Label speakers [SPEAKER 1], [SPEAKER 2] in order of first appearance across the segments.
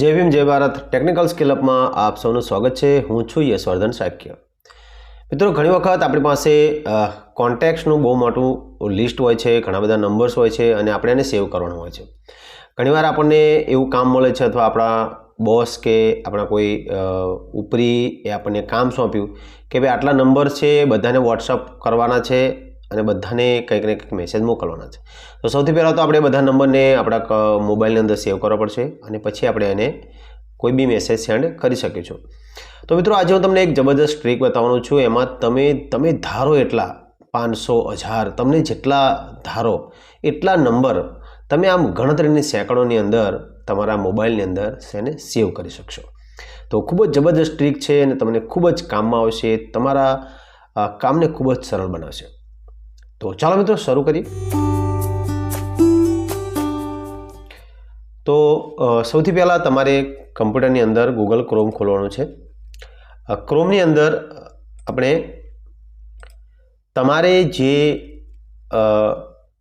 [SPEAKER 1] જય ભીમ, જય ભારત. ટેકનિકલ સ્કિલઅપમાં આપ સૌનું સ્વાગત છે. હું છું યશવર્ધન સાક્ય મિત્રો, ઘણી વખત આપણી પાસે કોન્ટેક્ટ્સનું બહુ મોટું લિસ્ટ હોય છે, ઘણા બધા નંબર્સ હોય છે અને આપણે એને સેવ કરવાનું હોય છે. ઘણીવાર આપણને એવું કામ મળે છે અથવા આપણા બોસ કે આપણા કોઈ ઉપરી એ આપણને કામ સોંપ્યું કે ભાઈ આટલા નંબર છે, બધાને વોટ્સઅપ કરવાના છે અને બધાને કંઈક ને કંઈક મેસેજ મોકલવાના છે. તો સૌથી પહેલાં તો આપણે બધા નંબરને આપણા મોબાઈલની અંદર સેવ કરવા પડશે અને પછી આપણે એને કોઈ બી મેસેજ સેન્ડ કરી શકીશું. તો મિત્રો, આજે હું તમને એક જબરદસ્ત ટ્રીક બતાવવાનો છું. એમાં તમે તમે ધારો એટલા પાંચસો, હજાર, તમને જેટલા ધારો, એટલા નંબર તમે આમ ગણતરીની સેંકડોની અંદર તમારા મોબાઈલની અંદર એને સેવ કરી શકશો. તો ખૂબ જ જબરદસ્ત ટ્રીક છે અને તમને ખૂબ જ કામમાં આવશે. તમારા કામને ખૂબ જ સરળ બનાવશે. તો ચાલો મિત્રો શરૂ કરીએ. તો સૌથી પહેલાં તમારે કમ્પ્યુટરની અંદર ગૂગલ ક્રોમ ખોલવાનું છે. ક્રોમની અંદર આપણે તમારે જે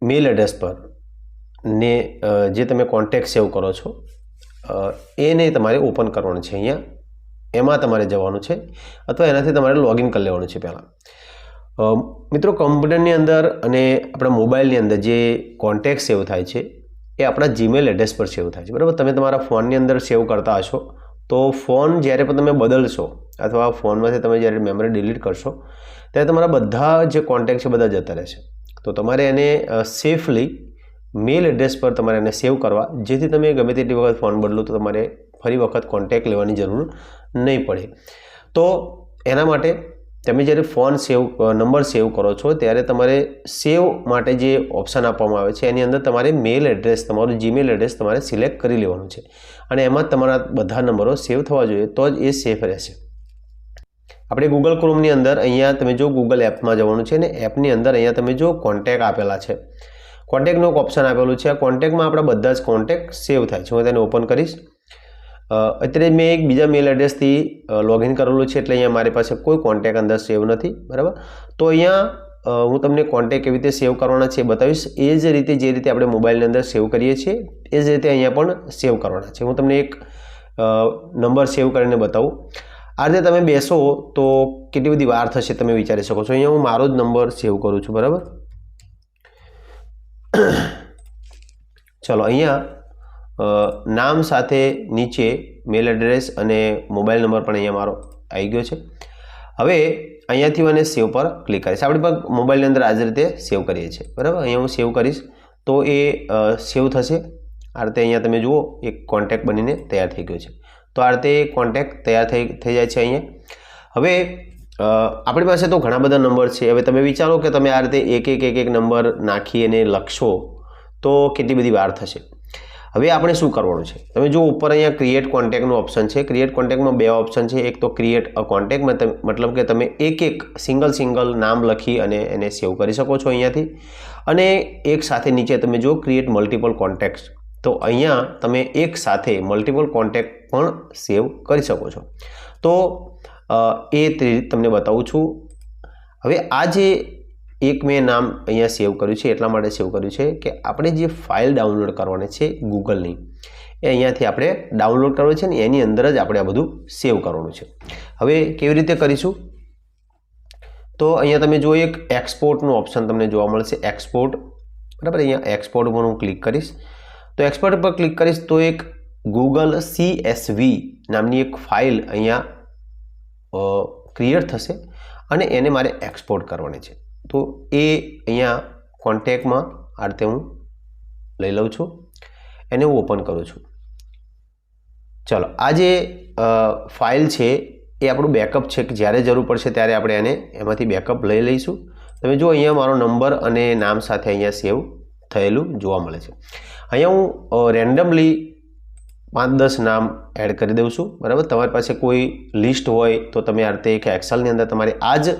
[SPEAKER 1] મેલ એડ્રેસ પર ને જે તમે કોન્ટેક્ટ સેવ કરો છો એને તમારે ઓપન કરવાનું છે અહીંયા. એમાં તમારે જવાનું છે. અથવા એનાથી તમારે લોગિન કરી લેવાનું છે પહેલાં. મિત્રો કમ્પ્યુટરની અંદર અને આપણા મોબાઈલની અંદર જે કોન્ટેક્ટ સેવ થાય છે, એ આપણા જીમેલ એડ્રેસ પર સેવ થાય છે. બરાબર? તમે તમારા ફોનની અંદર સેવ કરતા હશો, તો ફોન જ્યારે પણ તમે બદલશો અથવા ફોનમાંથી તમે જ્યારે મેમરી ડિલીટ કરશો, ત્યારે તમારા બધા જે કોન્ટેક્ટ છે બધા જતા રહેશે. તો તમારે એને સેફલી મેલ એડ્રેસ પર તમારે એને સેવ કરવા, જેથી તમે ગમે તેટલી વખત ફોન બદલો તો તમારે ફરી વખત કોન્ટેક્ટ લેવાની જરૂર નહીં પડે. તો એના માટે તમે જ્યારે ફોન સેવ નંબર સેવ કરો છો, ત્યારે તમારે સેવ માટે જે ઓપ્શન આપવામાં આવે છે, એની અંદર તમારે મેલ એડ્રેસ, તમારું જીમેલ એડ્રેસ તમારે સિલેક્ટ કરી લેવાનું છે. અને એમાં તમારા બધા નંબરો સેવ થવા જોઈએ, તો જ એ સેફ રહેશે. આપણે ગૂગલ ક્રોમની અંદર અહીંયા તમે જો ગૂગલ એપમાં જવાનું છે ને, એપની અંદર અહીંયા તમે જો કોન્ટેક આપેલા છે. કોન્ટેકનું ઓપ્શન આપેલું છે, આ કોન્ટેકમાં આપણા બધા જ કોન્ટેક્ટ સેવ થાય છે. હું તેને ઓપન કરીશ. અત્યારે મેં એક બીજા મેલ એડ્રેસથી લોગિન કરેલું છે, એટલે અહીંયા મારી પાસે કોઈ કોન્ટેક અંદર સેવ નથી, બરાબર? તો અહીંયા હું તમને કોન્ટેક કેવી રીતે સેવ કરવાના છે બતાવીશ. એ જ રીતે, જે રીતે આપણે મોબાઈલની અંદર સેવ કરીએ છીએ, એ જ રીતે અહીંયા પણ સેવ કરવાના છે. હું તમને એક નંબર સેવ કરીને બતાવું. આ રીતે તમે બેસો તો કેટલી બધી વાર થશે તમે વિચારી શકો છો. અહીંયા હું મારો જ નંબર સેવ કરું છું, બરાબર? ચલો, અહીંયા નામ સાથે નીચે મેલ એડ્રેસ અને મોબાઈલ નંબર પણ અહીંયા મારો આવી ગયો છે. હવે અહીંયાથી મને સેવ પર ક્લિક કરીશ. આપણે પણ મોબાઈલની અંદર આ જ રીતે સેવ કરીએ છીએ. બરાબર? અહીંયા હું સેવ કરીશ તો એ સેવ થશે. આ રીતે અહીંયા તમે જુઓ, એક કોન્ટેક્ટ બનીને તૈયાર થઈ ગયો છે. તો આ રીતે કોન્ટેક્ટ તૈયાર થઈ થઈ જાય છે અહીંયા. હવે આપણી પાસે તો ઘણા બધા નંબર છે. હવે તમે વિચારો કે તમે આ રીતે એક એક એક એક નંબર નાખી અને લખશો તો કેટલી બધી વાર થશે? હવે આપણે શું કરવાનું છે? તમે જો ઉપર અહીંયા ક્રિએટ કોન્ટેક્ટનું ઓપ્શન છે ક્રિએટ કોન્ટેક્ટમાં બે ઓપ્શન છે. એક તો ક્રિએટ અ કોન્ટેક્ટ મતલબ કે તમે એક એક સિંગલ સિંગલ નામ લખી અને એને સેવ કરી શકો છો અહીંયાથી. અને એક સાથે નીચે તમે જો ક્રિએટ મલ્ટિપલ કોન્ટેક્ટ તો અહીંયા તમે એક સાથે મલ્ટિપલ કોન્ટેક્ટ પણ સેવ કરી શકો છો. તો એ તમને બતાવું છું. હવે આ જે એક મેં નામ અહીંયા સેવ કર્યું છે, એટલા માટે સેવ કર્યું છે કે આપણે જે ફાઇલ ડાઉનલોડ કરવાની છે ગૂગલની, એ અહીંયાથી આપણે ડાઉનલોડ કરવાની છે ને એની અંદર જ આપણે આ બધું સેવ કરવાનું છે. હવે કેવી રીતે કરીશું? તો અહીંયા તમે જો એક એક્સપોર્ટનું ઓપ્શન તમને જોવા મળશે, એક્સપોર્ટ, બરાબર? અહીંયા એક્સપોર્ટ ઉપર હું ક્લિક કરીશ. તો એક્સપોર્ટ પર ક્લિક કરીશ તો એક ગૂગલ સીએસવી નામની એક ફાઇલ અહીંયા ક્રિએટ થશે અને એને મારે એક્સપોર્ટ કરવાની છે. તો એ અહીંયા કોન્ટેકમાં આ રીતે હું લઈ લઉં છું એને હું ઓપન કરું છું. ચલો, આ જે ફાઇલ છે એ આપણું બેકઅપ છે કે જ્યારે જરૂર પડશે ત્યારે આપણે એને એમાંથી બેકઅપ લઈ લઈશું. તમે જો અહીંયા મારો નંબર અને નામ સાથે અહીંયા સેવ થયેલું જોવા મળે છે. અહીંયા હું રેન્ડમલી પાંચ દસ નામ એડ કરી દઉં છું. બરાબર? તમારી પાસે કોઈ લિસ્ટ હોય તો તમે આ રીતે એક એક્સલની અંદર તમારે આ જ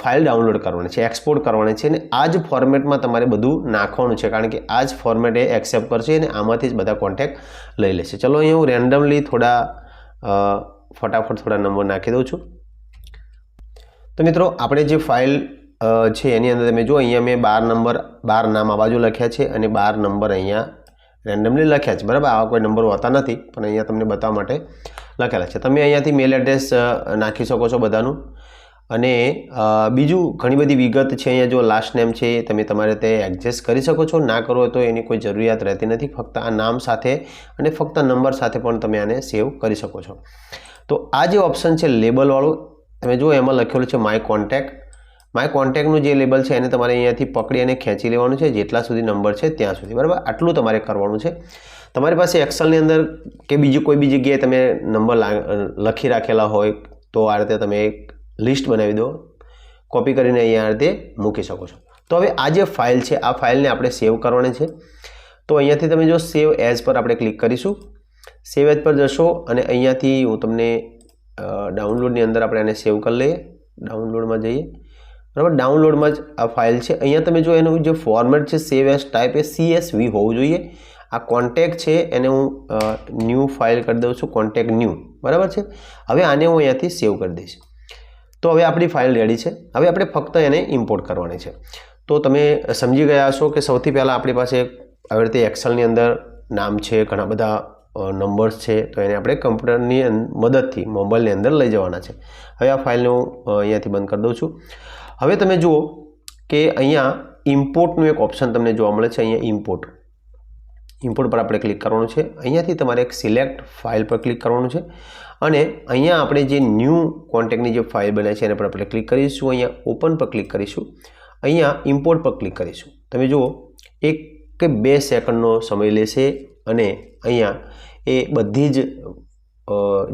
[SPEAKER 1] ફાઇલ ડાઉનલોડ કરવાની છે એક્સપોર્ટ કરવાની છે અને આ જ ફોર્મેટમાં તમારે બધું નાખવાનું છે. કારણ કે આ જ ફોર્મેટ એ એક્સેપ્ટ કરશે અને આમાંથી જ બધા કોન્ટેક્ટ લઈ લેશે. ચલો અહીંયા હું રેન્ડમલી થોડા ફટાફટ થોડા નંબર નાખી દઉં છું. તો મિત્રો, આપણે જે ફાઇલ છે એની અંદર તમે જો અહીંયા મેં બાર નંબર બાર નામ આ બાજુ લખ્યા છે અને બાર નંબર અહીંયા રેન્ડમલી લખ્યા છે. બરાબર? આવા કોઈ નંબર હોતા નથી, પણ અહીંયા તમને બતાવવા માટે લખેલા છે. તમે અહીંયાથી મેલ એડ્રેસ નાખી શકો છો બધાનું. અને બીજું ઘણી બધી વિગત છે અહીંયા જો લાસ્ટ નેમ છે તમે તમારે તે એડજસ્ટ કરી શકો છો. ના કરો તો એની કોઈ જરૂરિયાત રહેતી નથી. ફક્ત આ નામ સાથે અને ફક્ત નંબર સાથે પણ તમે આને સેવ કરી શકો છો. તો આ જે ઓપ્શન છે લેબલવાળું તમે જુઓ એમાં લખેલું છે માય કોન્ટેક્ટ માય કોન્ટેક્ટનું જે લેબલ છે એને તમારે અહીંયાથી પકડી અને ખેંચી લેવાનું છે. જેટલા સુધી નંબર છે ત્યાં સુધી. બરાબર? આટલું તમારે કરવાનું છે. તમારી પાસે એક્સલની અંદર કે બીજી કોઈ બી જગ્યાએ તમે નંબર લખી રાખેલા હોય તો આ રીતે તમે લિસ્ટ બનાવી દો. કોપી કરીને અહીંયા રીતે મૂકી શકો છો. તો હવે આ જે ફાઇલ છે, આ ફાઇલને આપણે સેવ કરવાની છે. તો અહીંયાથી તમે જો સેવ એઝ પર આપણે ક્લિક કરીશું. સેવ એઝ પર જશો અને અહીંયાથી હું તમને ડાઉનલોડની અંદર આપણે આને સેવ કરી લઈએ. ડાઉનલોડમાં જઈએ. બરાબર? ડાઉનલોડમાં જ આ ફાઇલ છે. અહીંયા તમે જો એનું જે ફોર્મેટ છે, સેવ એઝ ટાઈપ એ સીએસવી હોવું જોઈએ. આ કોન્ટેક્ટ છે, એને હું ન્યૂ ફાઇલ કરી દઉં છું. કોન્ટેક્ટ ન્યૂ બરાબર છે? હવે આને હું અહીંયાથી સેવ કરી દઈશ. તો હવે આપણી ફાઇલ રેડી છે. હવે આપણે ફક્ત એને ઇમ્પોર્ટ કરવાની છે. તો તમે સમજી ગયા હશો કે સૌથી પહેલાં આપણી પાસે આવી રીતે એક્સલની અંદર નામ છે, ઘણા બધા નંબર્સ છે, તો એને આપણે કમ્પ્યુટરની મદદથી મોબાઈલની અંદર લઈ જવાના છે. હવે આ ફાઇલને હું અહીંયાથી બંધ કરી દઉં છું. હવે તમે જુઓ કે અહીંયા ઇમ્પોર્ટનું એક ઓપ્શન તમને જોવા મળે છે. અહીંયા ઇમ્પોર્ટ ઇમ્પોર્ટ પર આપણે ક્લિક કરવાનું છે. અહીંયાથી તમારે એક સિલેક્ટ ફાઇલ પર ક્લિક કરવાનું છે. અને અહીંયા આપણે જે ન્યૂ કોન્ટેક્ટની જે ફાઇલ બનાવી છે એના પર આપણે ક્લિક કરીશું. અહીંયા ઓપન પર ક્લિક કરીશું. અહીંયા ઇમ્પોર્ટ પર ક્લિક કરીશું. તમે જુઓ, એક કે બે સેકન્ડનો સમય લેશે અને અહીંયા એ બધી જ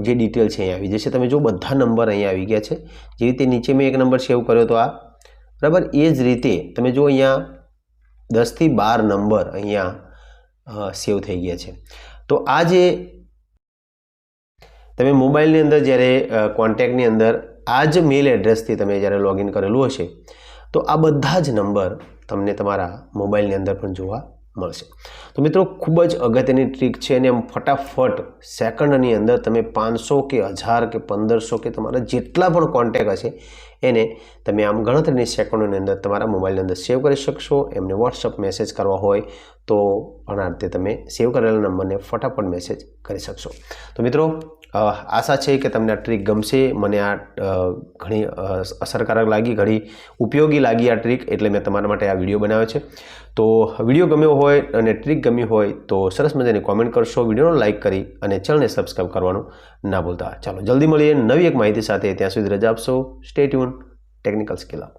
[SPEAKER 1] જે ડિટેલ છે અહીંયા આવી જશે. તમે જો બધા નંબર અહીંયા આવી ગયા છે. જે રીતે નીચે મેં એક નંબર સેવ કર્યો તો આ. બરાબર? એ જ રીતે તમે જો અહીંયા દસથી બાર નંબર અહીંયા સેવ થઈ ગયા છે. તો આ જે તમે મોબાઈલની અંદર જ્યારે કોન્ટેક્ટની અંદર આ જ મેલ એડ્રેસથી તમે જ્યારે લોગિન કરેલું હશે, તો આ બધા જ નંબર તમને તમારા મોબાઈલની અંદર પણ જોવા મળશે. તો મિત્રો, ખૂબ જ અગત્યની ટ્રીક છે અને એમ ફટાફટ સેકન્ડની અંદર તમે પાંચસો કે હજાર કે પંદરસો કે તમારા જેટલા પણ કોન્ટેક હશે એને તમે આમ ગણતરીની સેકન્ડોની અંદર તમારા મોબાઈલની અંદર સેવ કરી શકશો, એમને વોટ્સઅપ મેસેજ કરવા હોય તો આના રીતે તમે સેવ કરેલા નંબરને ફટાફટ મેસેજ કરી શકશો. તો મિત્રો આશા છે કે તમને આ ટ્રીક ગમશે. મને આ ઘણી અસરકારક લાગી, ઘણી ઉપયોગી લાગી આ ટ્રીક એટલે મેં તમારા માટે આ વીડિયો બનાવ્યો છે. તો વીડિયો ગમ્યો હોય અને ટ્રીક ગમી હોય તો સરસ મજાની કોમેન્ટ કરશો. વિડીયોનો લાઇક કરી અને ચેનલને સબસ્ક્રાઈબ કરવાનું ના ભૂલતા. ચાલો, જલ્દી મળીએ નવી એક માહિતી સાથે. ત્યાં સુધી રજા આપશો. Stay tune technical skill up